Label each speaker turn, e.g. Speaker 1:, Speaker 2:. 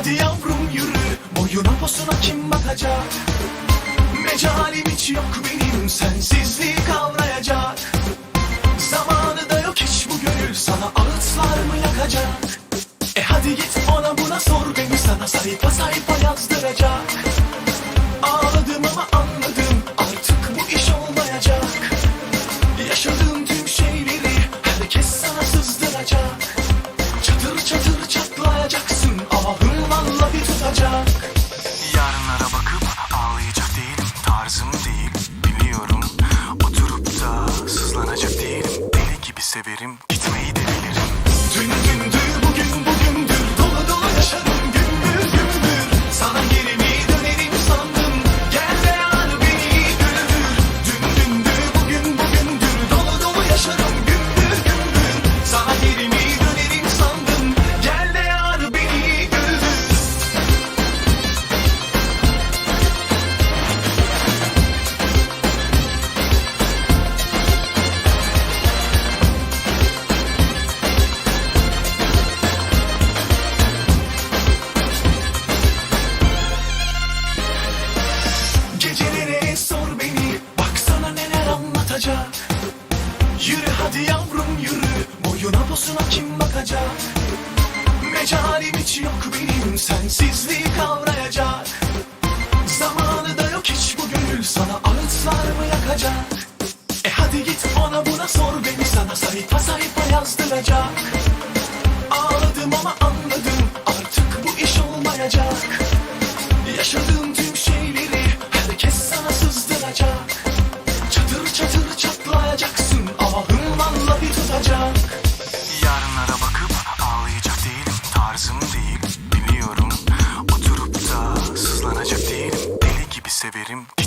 Speaker 1: hadi yavrum yürü. Boyuna posuna kim bakacak? Mecalim hiç yok benim Sensizliği kavrayacak Zamanı da yok hiç bu gönül Sana ağıtlar mı yakacak? E hadi git ona buna sor beni Sana sayfa sayfa yazdıracak. Ağladım ama anladım Artık bu iş olmayacak. Yaşadığım tüm şeyleri Herkes sana sızdıracak Kerim hadi yavrum yürü Boyuna posuna kim bakacak? Mecalim hiç yok benim Sensizliği kavrayacak. Zamanı da yok hiç bu gönül Sana ağıtlar mı yakacak? E hadi git ona buna sor beni Sana sayfa sayfa yazdıracak. Ağladım ama anladım Artık bu iş olmayacak severim.